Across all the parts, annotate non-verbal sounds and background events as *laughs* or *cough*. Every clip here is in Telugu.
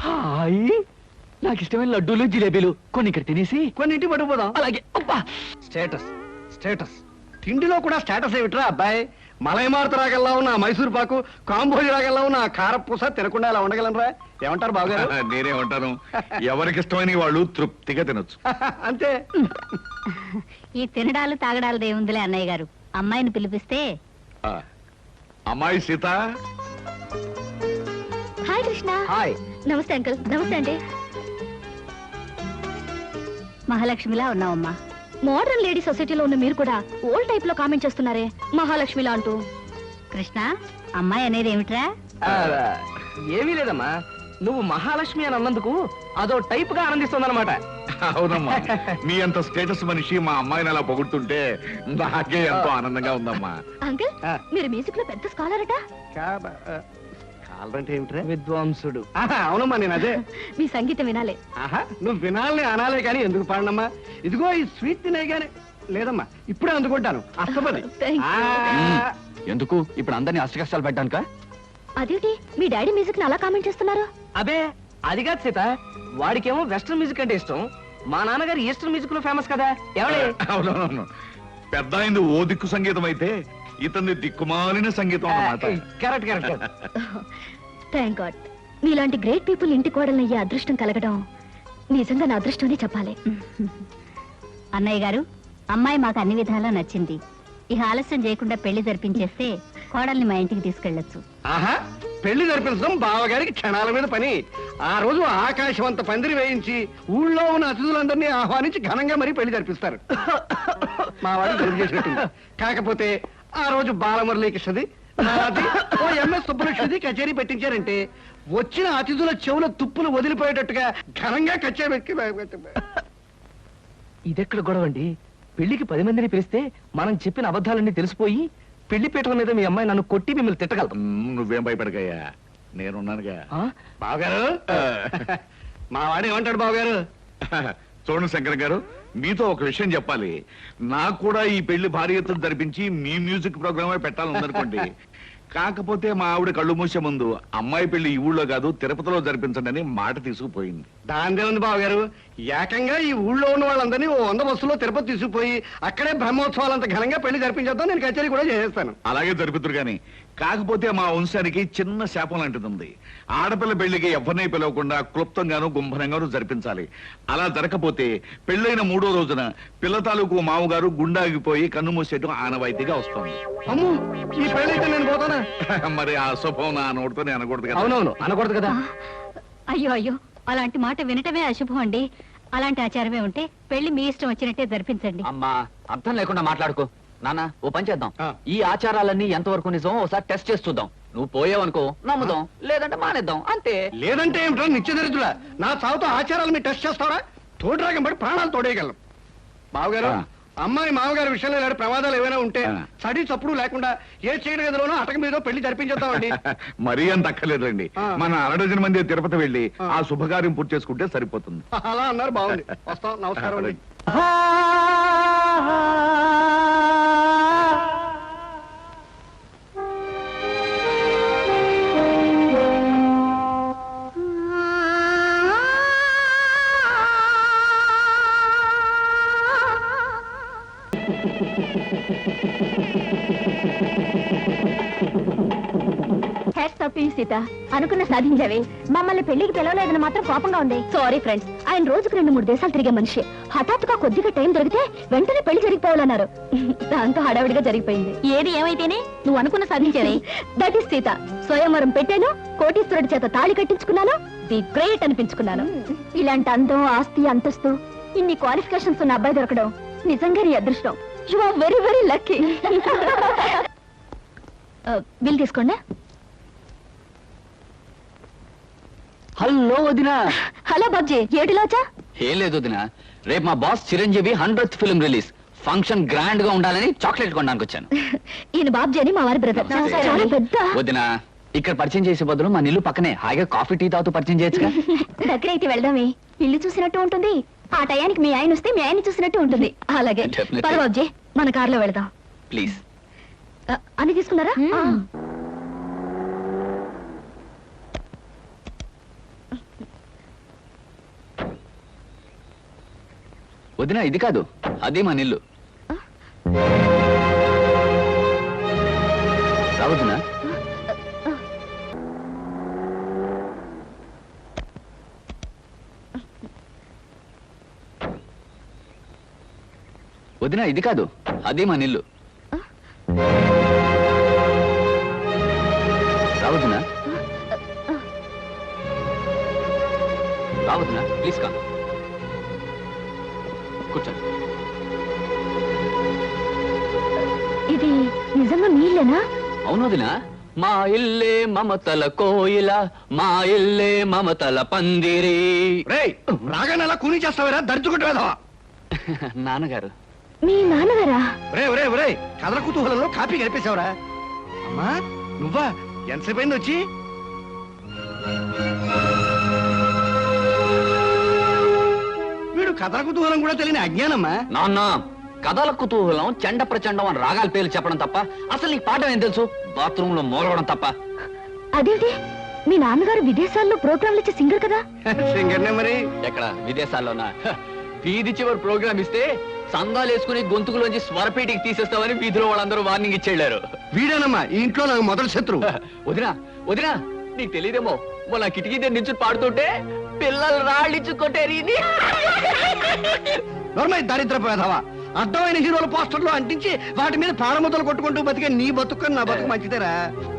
హాయ్. నాకు ఇష్టమైన లడ్డూలు జిలేబీలు కొన్ని ఇక్కడ తినేసి కొన్ని ఇంటికి పట్టుకుపోదాం అలాగే అబ్బా. Status status. తిండిలో కూడా స్టేటస్ ఏమిట్రా అబ్బాయి? మలైమారుత రాగల్లా ఉన్న మైసూర్ పాకు కాంబోజి రాగల్లా ఉన్న కారపూస తినకుండా ఇలా ఉండగలనరా? ఏమంటారు బావగారు? *laughs* నేనే ఉంటాను. *laughs* ఎవరికి ఇష్టమైన వాళ్ళు తృప్తిగా తినొచ్చు. *laughs* అంతే. ఈ తినడాలు తాగడాలు దేవుందిలే అన్నయ్య గారు. అమ్మాయిని పిలిపిస్తే ఆ, అమ్మాయి సీత? హాయ్. నమస్తే అంకుల్. నమస్తే అండి. మహాలక్ష్మిలా ఉన్నావమ్మా. మోడర్న్ లేడీ సొసైటీలో ఉన్న మీరు కూడా ఓల్డ్ టైప్లో కామెంట్ చేస్తున్నారే. మహాలక్ష్మిలా అంటూ. కృష్ణ అమ్మాయి అనేది ఏమిట్రా? ఏమీ లేదమ్మా. నువ్వు మహాలక్ష్మి అని అన్నందుకు అదో టైప్గా ఆనందిస్తుందన్నమాట. అవునమ్మా. మీ అంత స్టేటస్ మనిషి మా అమ్మాయిని అలా పొగుడుతుంటే నాకే ఎంతో ఆనందంగా ఉందమ్మా. అంకుల్ ఆ. మీరు మ్యూజిక్లో పెద్ద స్కాలర్ అట? ఏమిట్రా? విద్వాంసుడు. అవునమ్మా నేను అదే. మీ సంగీతం వినాలే. ఆహా నువ్వు వినాలని అనాలే కానీ ఎందుకు పాడనమ్మా? ఇదిగో ఈ స్వీట్ తినే గానీ లేదమ్మా ఇప్పుడే అందుకుంటాను. అస్తపది Thank you. ఆ, ఎందుకు? ఇప్పుడు అందరినీ అష్ట కష్టాలు పెట్టానుక అదేంటి? మీ డాడీ మ్యూజిక్ని అలా కామెంట్ చేస్తున్నారు? అబే అది కాదు సీత. వాడికేమో వెస్ట్రన్ మ్యూజిక్ అంటే ఇష్టం. మా నాన్నగారు ఈస్టర్న్ మ్యూజిక్లో ఫేమస్ కదా. ఎవడే పెద్ద అయింది ఓ దిక్కు సంగీతం అయితే ఇతని దిక్కుమాలిన సంగీతం అన్నమాట. కరెక్ట్ కరెక్ట్ థ్యాంక్ గాడ్ మీలాంటి గ్రేట్ పీపుల్ ఇంటి కోడల్ని అయ్యే అదృష్టం కలగడం నిజంగా నా అదృష్టం అనే చెప్పాలి. అన్నయ్య గారు అమ్మాయి మాకు అన్ని విధాలా నచ్చింది. ఇక ఆలస్యం చేయకుండా పెళ్ళి జరిపించేస్తే కోడల్ని మా ఇంటికి తీసుకెళ్ళొచ్చు ఆహా పెళ్ళి జరిపించడం బావగారికి క్షణాల మీద పని. ఆ రోజు ఆకాశవంత పందిరి వేయించి ఊళ్ళో ఉన్న అతిథులందరినీ ఆహ్వానించి ఘనంగా మరీ పెళ్ళి జరిపిస్తారు. *laughs* మా వాడు కాకపోతే ఆ రోజు బాలమురళీకృష్ణది. నాది, ఓ ఎంఎస్ సుబ్బలక్ష్మిది కచేరీ పెట్టించారంటే వచ్చిన అతిథుల చెవుల తుప్పులు వదిలిపోయేటట్టుగా ఘనంగా కచేరీ పెట్టి ఇదెక్కడ గొడవ అండి? పెళ్ళికి పది మందిని పిలిస్తే మనం చెప్పిన అబద్ధాలన్నీ తెలిసిపోయి పెళ్ళి పీటల మీద మీ అమ్మాయి నన్ను కొట్టి మిమ్మల్ని తిట్టగలదు. మ్, నువ్వేం భయపడకయ్యా? నేనున్నానుగా. బావగారు? మా వాడు ఏమంటాడు బావగారు? చూడండి శంకర్ గారు మీతో ఒక విషయం చెప్పాలి. నాకు కూడా ఈ పెళ్ళి భారీ ఎత్తున జరిపించి మీ మ్యూజిక్ ప్రోగ్రామే పెట్టాలని ఉందనుకోండి *laughs* కాకపోతే మా ఆవిడ కళ్ళు మూసే ముందు అమ్మాయి పెళ్ళి ఈ ఊళ్ళో కాదు తిరుపతిలో జరిపించండి అని మాట తీసుకుపోయింది. దాందే ఉంది బావగారు. ఏకంగా ఈ ఊళ్ళో ఉన్న వాళ్ళందరినీ ఓ వంద బస్సులో తిరుపతి తీసుకుపోయి అక్కడే బ్రహ్మోత్సవాలంత ఘనంగా పెళ్ళి జరిపించేద్దాం నేను కచేరీ కూడా చేసేస్తాను. అలాగే జరుపుతురు గాని కాకపోతే మా వంశానికి చిన్న శాపం లాంటిది ఉంది. ఆడపిల్ల పెళ్ళికి ఎవరిని పిలవకుండా క్లుప్తంగాను గుంభనంగాను జరిపించాలి. అలా జరగకపోతే పెళ్ళైన మూడో రోజున పిల్ల తాలూకు మామగారు గుండాగిపోయి కన్ను మూసేయడం ఆనవాయితీగా వస్తుంది. అమ్ము ఈ పెళ్ళి అయితే నేను పోతానా? *laughs* మరి ఆ శుభం నా నోటితోనే అనకూడదు కదా. అవునవును అనకూడదు కదా. అయ్యో అయ్యో. అలాంటి మాట వినటమే అశుభం అండి. అలాంటి ఆచారమే ఉంటే పెళ్ళి మీ ఇష్టం వచ్చినట్టే జరిపించండి. అమ్మా అర్థం లేకుండా మాట్లాడుకో. నాన్న ఓ పని చేద్దాం. ఈ ఆచారాలన్నీ ఎంతవరకు నిజం ఒకసారి టెస్ట్ చేసి చూద్దాం. నువ్వు పోయావనుకో నమ్ముదాం లేదంటే మానేద్దాం అంతే. లేదంటే ఏమిటో నిత్యదరిద్రులా నా చావుతో ఆచారాలు మీరు టెస్ట్ చేస్తారా? తోడు రాగం పడి ప్రాణాలు తోడేయగలం. బావగారు. అమ్మాయి మామగారి విషయంలో ఇలాంటి ప్రమాదాలు ఏమైనా ఉంటే. చడి చప్పుడు లేకుండా ఏ చీకటి గదిలోనో అటక మీద పెళ్ళి జరిపించేద్దామండి. *laughs* మరీ అంత అక్కర్లేదండి. మన అరడజన మంది తిరుపతి వెళ్ళి ఆ. ఆ శుభకార్యం పూర్తి చేసుకుంటే సరిపోతుంది. *laughs* అలా అన్నారు బాగుంది. వస్తాం నమస్కారం సీత అనుకున్న సాధించావే. మమ్మల్ని పెళ్ళికి పిలవలేదని మాత్రం కోపంగా ఉంది. సారీ ఫ్రెండ్స్ ఆయన రోజుకు రెండు మూడు దేశాలు తిరిగే మనిషి. హఠాత్తుగా కొద్దిగా టైం దొరికితే వెంటనే పెళ్ళి జరిగిపోవాలన్నారు. దాంతో హడావిడిగా జరిగిపోయింది. ఏది ఏమైతేనే నువ్వు అనుకున్న సాధించావే. That is Sita. స్వయంవరం పెట్టాను కోటీశ్వరుడి చేత తాళి కట్టించుకున్నాను ది గ్రేట్ అనిపించుకున్నాను. ఇలాంటి అందం ఆస్తి అంతస్తు ఇన్ని క్వాలిఫికేషన్స్ ఉన్న అబ్బాయి దొరకడం నిజంగా నీ అదృష్టం. You are very very lucky bill తీసుకోండి? హలో వదినా. హలో బాబ్జీ ఏటిలో వచ్చా ఏం లేదు వదినా. రేపు మా boss Chiranjeevi hundred film release. Function గ్రాండ్గా ఉండాలని చాక్లెట్ కొనడానికి వచ్చాను. ఈయన బాబ్జీ అని మా వారి బ్రదర్. నమస్తే. చాలా పెద్ద. వదినా ఇక్కడ పరిచయం చేసే బదులు మా నిల్లు పక్కనే హాయిగా కాఫీ టీ తాగుతూ పరిచయం చేయొచ్చుగా? దగ్గర అయితే వెళ్దామే. ఇల్లు చూసినట్టు ఉంటుంది. ఆ టయానికి మీ ఆయన వస్తే మీ ఆయన చూసినట్టు ఉంటుంది. అలాగే. Definitely. పద బాబ్జీ మన కార్లో వెళదాం. ప్లీజ్ ఆ, అన్ని తీసుకున్నారా? ఆ. వదిన ఇది కాదు. అది మన ఇల్లు రావద్దునా వదిన. ఇది కాదు. అది మన ఇల్లు రావద్దునా రావద్దునా ప్లీజ్ కా కూర్చోండి. ఇది నిజంగా మీలేనా అవును వదినా మా ఇల్లే మమతల కోయిల మా ఇల్లే మమతల పందిరి. రేయ్ రాగానే అలా కూని చేస్తావేరా? దర్చుకుంటూ వేదవా *laughs* నాన్నగారు. మీ నాన్నగారా? రే రే రే కథల కుతూహలంలో కాపీ కలిపేశావురా అమ్మా నువ్వా? ఎంతసేపు అయింది వచ్చి? వీడు కథల కుతూహలం కూడా తెలియని అజ్ఞానమ్మా. నాన్న కథల కుతూహలం చెండ ప్రచండం అని రాగాల పేర్లు చెప్పడం తప్ప అసలు నీకు పాఠం ఏం తెలుసు? బాత్రూమ్లో మూలవడం తప్ప. అదేంటి? మీ నాన్నగారు విదేశాల్లో ప్రోగ్రాంలు ఇచ్చే సింగర్ కదా? సింగర్నే మరి? ఎక్కడ? విదేశాల్లోనా? వీధి చివరి ప్రోగ్రామ్ ఇస్తే సందాలు వేసుకుని గొంతుకులోంచి స్వరపేటికి తీసేస్తామని వీధిలో వాళ్ళందరూ వార్నింగ్ ఇచ్చేళ్ళారు వీడేనమ్మా ఈ ఇంట్లో నాకు మొదటి శత్రువు. వదినా వదినా నీకు తెలియదేమో మొన్న కిటికీ దగ్గర నుంచి పాడుతుంటే పిల్లలు రాళ్ళిచ్చు కొట్టేరి నోర్మై దరిద్రపు వేధవా అర్థమైన హీరోల పోస్టర్లు అంటించి వాటి మీద పాడముద్దలు కొట్టుకుంటూ బతికే నీ బతుకు నా బతుకు మంచిదేరా.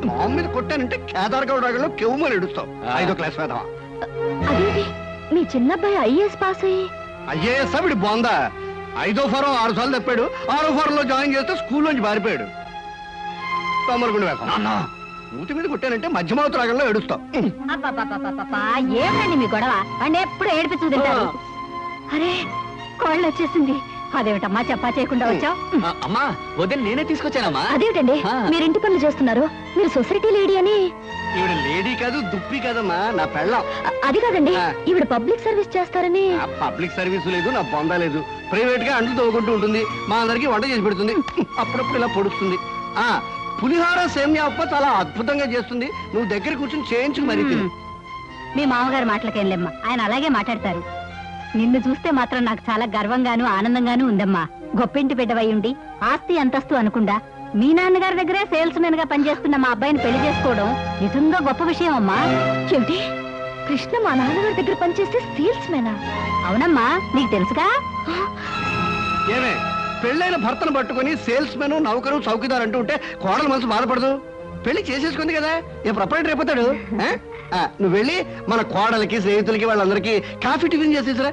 మామూలు మీద కొట్టానంటే కేదార్గౌడ్ రాగంలో కెవ్వుమని ఎడుస్తావు ఐదో క్లాస్ వేధవా. అదేంటి? మీ చిన్నబ్బాయి ఐఏఎస్ పాస్ అయ్యి? ఐఏఎస్ వీడి బాగుందా ఐదో ఫారం ఆరు సార్లు తప్పాడు. ఆరో ఫారం లో జాయిన్ చేస్తే స్కూల్ నుంచి పారిపోయాడు తొమ్మలగుండి వేధం మూతి మీద కొట్టానంటే మధ్యమావతి రాగంలో ఎడుస్తావు అబ్బబ్బబ్బబ్బబ్బబ్బా, ఏమిటండి మీ గొడవ? ఎప్పుడు ఏడిపించు తింటారు అరే కోళ్ళు వచ్చేసింది అదేమిటమ్మా చెప్పా చేయకుండా వచ్చావు? అమ్మా వదిన నేనే తీసుకొచ్చానమ్మా. అదేమిటండి? ఆ. మీరు ఇంటి పనులు చేస్తున్నారు. మీరు సొసైటీ లేడీ అని. ఈవిడ లేడీ కాదు దుప్పి కాదమ్మా నా పెళ్ళం. అ- అది కాదండి ఆ. ఈవిడ పబ్లిక్ సర్వీస్ చేస్తారని. ఆ పబ్లిక్ సర్వీస్ లేదు నా బొంద లేదు. ప్రైవేట్గా అంట్లు తవ్వుకుంటూ ఉంటుంది. మా అందరికి వంట చేసి పెడుతుంది. అప్పుడప్పుడు ఇలా పొడుస్తుంది. ఆ పులిహార సేమ్యా ఉప్ప చాలా అద్భుతంగా చేస్తుంది. నువ్వు దగ్గర కూర్చొని చేయించు మరి తిను. మీ మామగారు మాటలకేం లేమ్మా. ఆయన అలాగే మాట్లాడతారు. నిన్ను చూస్తే మాత్రం నాకు చాలా గర్వంగాను ఆనందంగాను ఉందమ్మా. గొప్పింటి బిడ్డవై ఉండి ఆస్తి అంతస్తు అనుకుండా మీ నాన్నగారి దగ్గరే సేల్స్ మెన్గా పనిచేస్తున్న మా అబ్బాయిని పెళ్ళి చేసుకోవడం నిజంగా గొప్ప విషయం అమ్మా ఏమిటి? కృష్ణ మా నాన్నగారి దగ్గర పనిచేస్తే సేల్స్ మేనా అవునమ్మా నీకు తెలుసుగా? ఏమే? పెళ్ళైన భర్తను పట్టుకొని సేల్స్ మెన్ నౌకరు చౌకీదార్ అంటూ ఉంటే కోడల మనసు బాధపడదు. పెళ్ళి చేసేసుకుంది కదా ఏ ప్రపరేటర్ అయిపోతాడు? *laughs* నువ్వు వెళ్ళి మన కోడలకి స్నేహితులకి వాళ్ళందరికీ కాఫీ టిఫిన్ చేసేసిరా.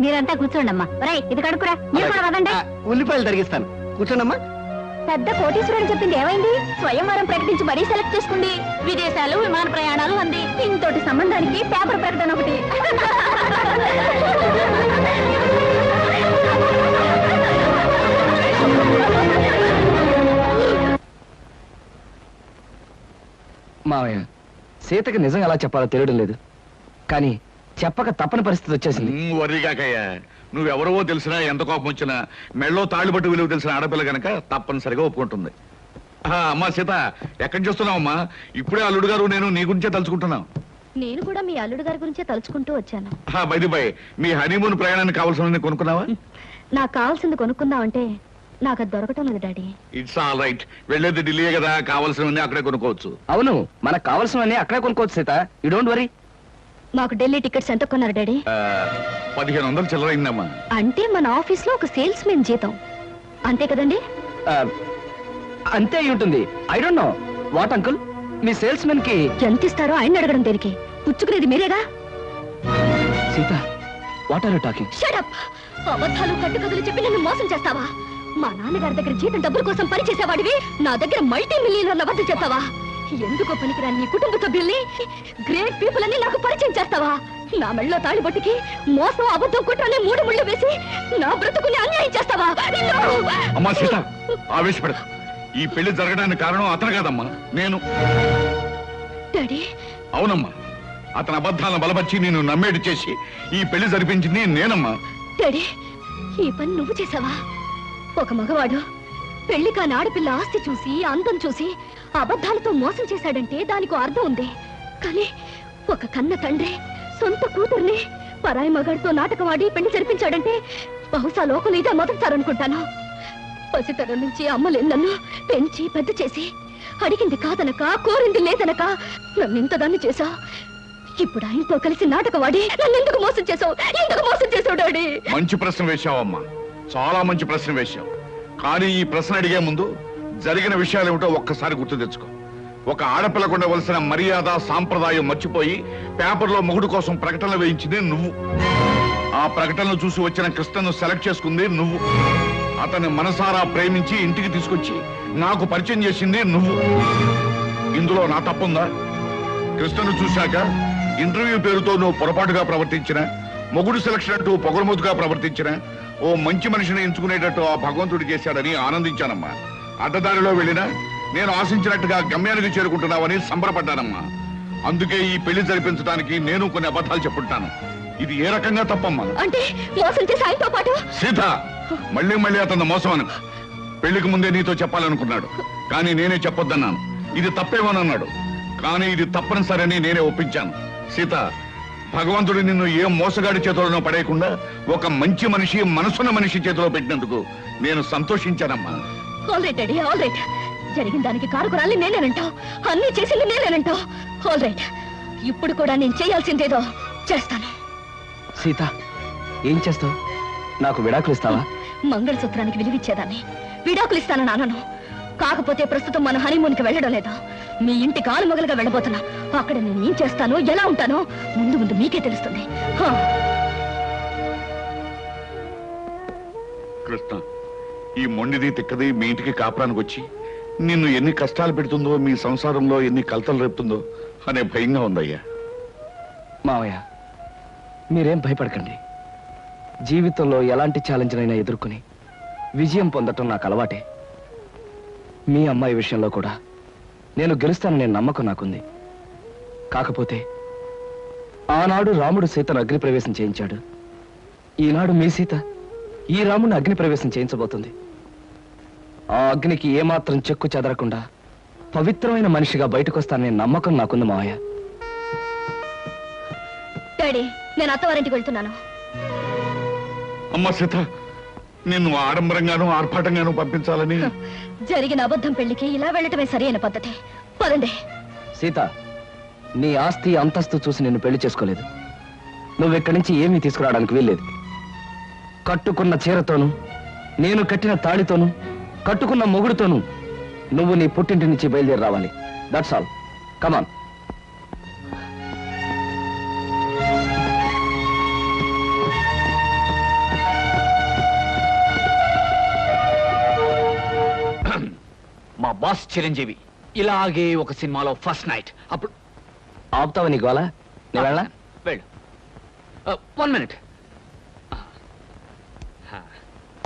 మీరంతా కూర్చోండమ్మా. ఒరేయ్ ఇది కడుకురా మీరు కూడా వదండి. ఆ, ఉల్లిపాయలు తరిగిస్తాను. కూర్చోండమ్మా. పెద్ద కోటీశ్వరుడు చెప్పింది ఏమైంది? స్వయంవరం ప్రకటించి మరీ సెలెక్ట్ చేసుకుంది. విదేశాలు విమాన ప్రయాణాలు అంది. ఇంతటి సంబంధానికి పేపర్ ప్రకటన ఒకటి. *laughs* మావయ్య. సీతకి నిజం ఎలా చెప్పాలో తెలియడం లేదు. కానీ చెప్పక తప్పని పరిస్థితి వచ్చేసింది. వరిగాకయ్యా. నువ్వెవరవో తెలిసినా ఎంత కోపం వచ్చినా మెళ్ళో తాళ్ళుబట్టు విలువ తెలిసిన ఆడపిల్ల గనక తప్పనిసరిగా ఒప్పుకుంటుంది. అమ్మా సీత ఎక్కడి చూస్తున్నావమ్మా ఇప్పుడే అల్లుడు గారు నేను నీ గురించే తలుచుకుంటున్నాం. నేను కూడా మీ అల్లుడు గారి గురించే తలుచుకుంటూ వచ్చాను. బై మీ హనీమూన్ ప్రయాణానికి కావాల్సిన కొనుక్కున్నావా? నాకు కావాల్సింది కొనుక్కుందామంటే నాకు అది దొరకటం లేదు డాడీ. ఇట్స్ ఆల్ రైట్ వెళ్ళేది ఢిల్లీ కదా కావాల్సినవన్నీ అక్కడే కొనుక్కోవచ్చు. అవును మనకు కావాల్సినవన్నీ అక్కడే కొనుక్కోవచ్చు సీత. యూ డోంట్ వరీ మాకు ఢిల్లీ టికెట్స్ ఎంత కొన్నారు డాడీ? పదిహేను వందలు చిల్లరైందమ్మా. అంటే మన ఆఫీస్లో ఒక సేల్స్ మెన్ జీతం. అంతే కదండి? అంతే అయి ఉంటుంది. I don't know what uncle me sales మెన్కి ఎంత ఇస్తారో ఆయన అడగడం దేనికి? పుచ్చుకునేది మీరేగా? Sita what are you talking shut up అబద్ధాలు కట్టుకథలు చెప్పి నన్ను మోసం చేస్తావా? మా నాన్నగారి దగ్గర జీతం డబ్బుల కోసం పనిచేసేవాడివి నా దగ్గర మల్టీ మిలియనర్ల వద్ద చేస్తావా? ఎందుకో పనికిరాని నీ కుటుంబ సభ్యుల్ని గ్రేట్ పీపుల్ అని నాకు పరిచయం చేస్తావా? నా మెళ్ళలో తాళిబొట్టుకి మోసం అబద్ధం కుట్రని మూడు ముళ్ళు వేసి నా బ్రతుకుని అన్యాయం చేస్తావా! అమ్మా సీత ఈ పెళ్ళి జరగడానికి కారణం అతను కాదమ్మా నేను. డాడీ అవునమ్మా అతని అబద్ధాలను బలపరిచి నేను నమ్మేటి చేసి ఈ పెళ్ళి జరిపించింది నేనమ్మా. డాడీ ఈ పని నువ్వు చేసావా? ఒక మగవాడు పెళ్ళి కాని ఆడపిల్ల ఆస్తి చూసి అందం చూసి అబద్ధాలతో మోసం చేశాడంటే దానికి అర్థం ఉంది. కానీ ఒక కన్న తండ్రి సొంత కూతుర్ని పరాయి మగాడితో నాటకవాడి పెళ్ళి జరిపించాడంటే బహుశా లోకలు ఇదే మొదటిసారి పసితరం నుంచి అమ్మలేని నన్ను పెంచి పెద్ద చేసి అడిగింది కాదనక కోరింది లేదనక నన్ను ఇంతదాన్ని చేశా ఇప్పుడు ఆయనతో కలిసి నాటకవాడి నన్ను ఎందుకు మోసం చేసావు ఎందుకు మోసం చేసావు డాడీ? మంచి ప్రశ్న వేశావమ్మా. చాలా మంచి ప్రశ్న వేశావు. కానీ ఈ ప్రశ్న అడిగే ముందు జరిగిన విషయాలు ఏమిటో ఒక్కసారి గుర్తు తెచ్చుకో. ఒక ఆడపిల్లకు ఉండవలసిన మర్యాద సాంప్రదాయం మర్చిపోయి పేపర్లో మొగుడు కోసం ప్రకటనలు వేయించింది నువ్వు. ఆ ప్రకటనలు చూసి వచ్చిన కృష్ణను సెలెక్ట్ చేసుకుంది నువ్వు. అతన్ని మనసారా ప్రేమించి ఇంటికి తీసుకొచ్చి నాకు పరిచయం చేసింది నువ్వు. ఇందులో నా తప్పుందా? కృష్ణను చూశాక ఇంటర్వ్యూ పేరుతో నువ్వు పొరపాటుగా ప్రవర్తించిన మొగుడు సెలక్షన్ అంటూ పొగరుమూతుగా ప్రవర్తించిన ఓ మంచి మనిషిని ఎంచుకునేటట్టు ఆ భగవంతుడు చేశాడని ఆనందించానమ్మా. అడ్డదారిలో వెళ్ళినా నేను ఆశించినట్టుగా గమ్యానికి చేరుకుంటున్నావని సంబరపడ్డానమ్మా. అందుకే ఈ పెళ్ళి జరిపించడానికి నేను కొన్ని అబద్ధాలు చెప్పుంటాను. ఇది ఏ రకంగా తప్పమ్మా? అంటే మోసం చేసి ఆయనతో పాటు? సీత మళ్ళీ మళ్ళీ అతను మోసం అను పెళ్ళికి ముందే నీతో చెప్పాలనుకున్నాడు. కానీ నేనే చెప్పొద్దన్నాను. ఇది తప్పేమోనన్నాడు. కానీ ఇది తప్పనిసరని నేనే ఒప్పించాను. సీత భగవంతుడు నిన్ను ఏ మోసగాడి చేతులను పడేయకుండా ఒక మంచి మనిషి మనసున్న మనిషి చేతిలో పెట్టినందుకు నేను సంతోషించానమ్మా. All right daddy all right జరిగిన దానికి కారుకురాలి నేనేనంటావు అన్ని చేసింది నేనేనంటావు ఆల్ రైట్ ఇప్పుడు కూడా నేను చేయాల్సిందేదో చేస్తాను. సీత ఏం చేస్తావు? నాకు విడాకులు ఇస్తావా? మంగళసూత్రానికి విలువిచ్చేదాన్ని. విడాకులు ఇస్తానని అనను కాకపోతే ప్రస్తుతం మన హనీమూన్కి వెళ్ళడం లేదా. మీ ఇంటి కాలు మొగలుగా వెళ్ళబోతున్నా. అక్కడ నేను ఏం చేస్తానో ఎలా ఉంటానో ముందు ముందు మీకే తెలుస్తుంది. కృష్ణ ఈ మొండిది తిక్కది మీ ఇంటికి కాపురానికి వచ్చి నిన్ను ఎన్ని కష్టాలు పెడుతుందో మీ సంసారంలో ఎన్ని కలతలు రేపుతుందో అనే భయంగా ఉందయ్యా. మావయ్య మీరేం భయపడకండి. జీవితంలో ఎలాంటి ఛాలెంజ్నైనా ఎదుర్కొని విజయం పొందటం నాకు అలవాటే. మీ అమ్మాయి విషయంలో కూడా. నేను గెలుస్తాననే నమ్మకం నాకుంది. కాకపోతే ఆనాడు రాముడు సీతను అగ్నిప్రవేశం చేయించాడు. ఈనాడు మీ సీత ఈ రాముడిని అగ్నిప్రవేశం చేయించబోతుంది. ఆ అగ్నికి ఏమాత్రం చెక్కు చెదరకుండా పవిత్రమైన మనిషిగా బయటకొస్తాననే నమ్మకం నాకుంది మావయ్య. డాడీ నేను అత్తవారింటికి వెళ్తున్నాను. అమ్మ సీత! నిన్ను ఆడంబరంగాను ఆర్భాటంగాను పంపించాలని. జరిగిన అబద్ధం పెళ్ళికి ఇలా వెళ్ళటమే సరైన పద్ధతి. పదండి. సీత నీ ఆస్తి అంతస్తు చూసి నిన్ను పెళ్ళి చేసుకోలేదు. నువ్వు ఇక్కడి నుంచి ఏమీ తీసుకురావడానికి వీల్లేదు. కట్టుకున్న చీరతోనూ నేను కట్టిన తాళితోనూ కట్టుకున్న మొగుడుతోనూ నువ్వు నీ పుట్టింటి నుంచి బయలుదేరి రావాలి. That's all come on boss Chiranjeevi. ఇలాగే ఒక సినిమాలో ఫస్ట్ నైట్ అప్పుడు ఆపుతావా నీ గోల? నేను వెళ్ళా. వెళ్ళు one minute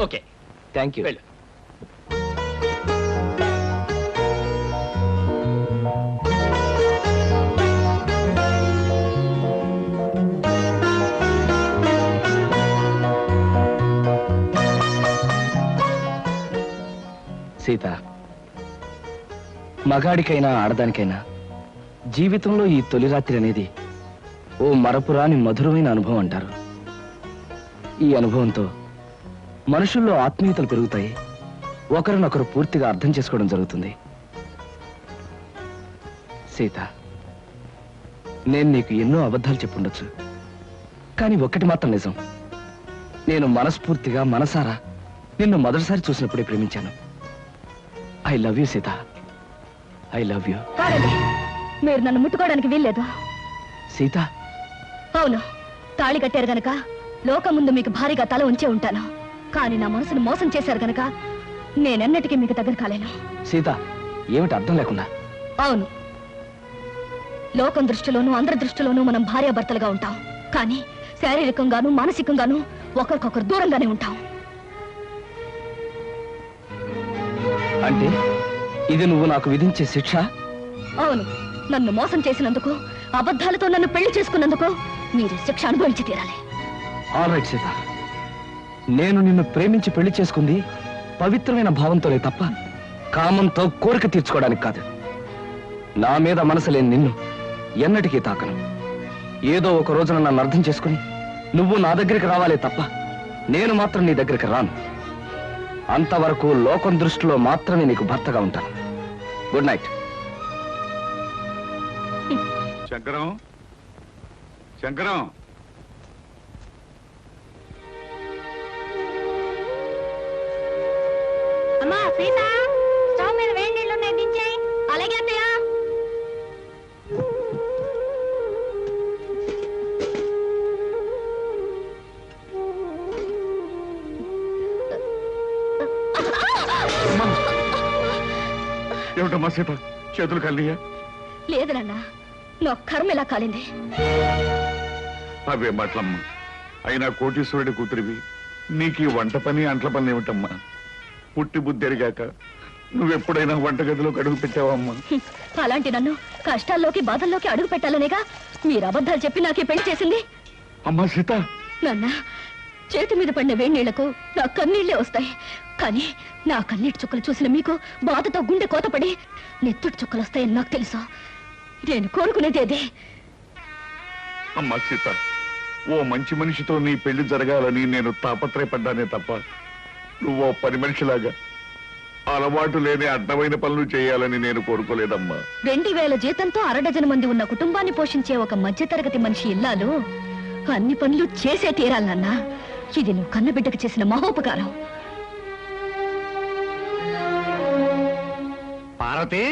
okay. Thank you వెళ్ళు. సీత మగాడికైనా ఆడదానికైనా జీవితంలో ఈ తొలి రాత్రి అనేది ఓ మరపురాని మధురమైన అనుభవం అంటారు. ఈ అనుభవంతో మనుషుల్లో ఆత్మీయతలు పెరుగుతాయి. ఒకరినొకరు పూర్తిగా అర్థం చేసుకోవడం జరుగుతుంది. సీత నేను నీకు ఎన్నో అబద్ధాలు చెప్పుండొచ్చు. కానీ ఒక్కటి మాత్రం నిజం. నేను మనస్ఫూర్తిగా మనసారా నిన్ను మొదటిసారి చూసినప్పుడే ప్రేమించాను. I love you Sita. I love you కాదండి. మీరు నన్ను ముట్టుకోవడానికి వీల్లేదు. సీత. అవును. తాళి కట్టారు గనక లోకం ముందు మీకు భారీగా తల ఉంచే ఉంటాను. కానీ నా మనసును మోసం చేశారు గనక నేనెన్నటికీ మీకు దగ్గర కాలేను. సీత ఏమిటి అర్థం లేకుండా? అవును. లోకం దృష్టిలోనూ అందరి దృష్టిలోనూ మనం భార్యాభర్తలుగా ఉంటాం. కానీ శారీరకంగాను మానసికంగాను ఒకరికొకరు దూరంగానే ఉంటాం. అంటే? ఇది నువ్వు నాకు విధించే శిక్ష? అవును. నన్ను మోసం చేసినందుకు అబద్ధాలతో నన్ను పెళ్ళి చేసుకున్నందుకు మీరు శిక్ష అనుభవించి తీరాలి. All right Sita. నేను నిన్ను ప్రేమించి పెళ్ళి చేసుకుంది పవిత్రమైన భావంతోనే తప్ప కామంతో కోరిక తీర్చుకోవడానికి కాదు. నా మీద మనసు లేని నిన్ను ఎన్నటికీ తాకను. ఏదో ఒక రోజున నన్ను అర్థం చేసుకుని నువ్వు నా దగ్గరికి రావాలే తప్ప నేను మాత్రం నీ దగ్గరికి రాను. అంతవరకు లోకం దృష్టిలో మాత్రమే నీకు భర్తగా ఉంటాను. Good night Shankaram? శంకరం? అమ్మా సీత! ఏమిటమ్మా సీత? చేతులు కలియా లేదు నాన్న నా కర్మ ఇలా కాలింది? అవే మాటలమ్మా. అయినా కోటీశ్వరుడి కూతురివి. నీకు ఈ వంట పని అంట్ల పని ఏమిటమ్మా? పుట్టి బుద్ధి ఎరిగాక నువ్వెప్పుడైనా వంటగదిలో అడుగు పెట్టావమ్మా. *laughs* అలాంటి నన్ను కష్టాల్లోకి బాధల్లోకి అడుగు పెట్టాలనేగా మీరు అబద్ధాలు చెప్పి నాకు పెళ్ళి చేసింది? అమ్మా సీత! నాన్న చేతి మీద పడిన వేణీళ్ళకు నా కన్నీళ్ళే వస్తాయి. కానీ నా కన్నీటి చుక్కలు చూసిన మీకు బాధతో గుండె కోతపడి నెత్తుటి చుక్కలు వస్తాయని నాకు తెలుసు? నేను కోరుకునేది అదే. అమ్మా సీత ఓ మంచి మనిషితో నీ పెళ్ళి జరగాలని నేను తాపత్రయపడ్డానే తప్ప నువ్వు ఓ పని మనిషిలాగా అలవాటు లేని అడ్డమైన పనులు చేయాలని నేను కోరుకోలేదమ్మా. రెండు వేల జీతంతో అరడజన మంది ఉన్న కుటుంబాన్ని పోషించే ఒక మధ్యతరగతి మనిషి ఇల్లాలు అన్ని పనులు చేసే తీరాలన్నా ఇది నువ్వు కన్నబిడ్డకు చేసిన మహోపకారం. పార్వతి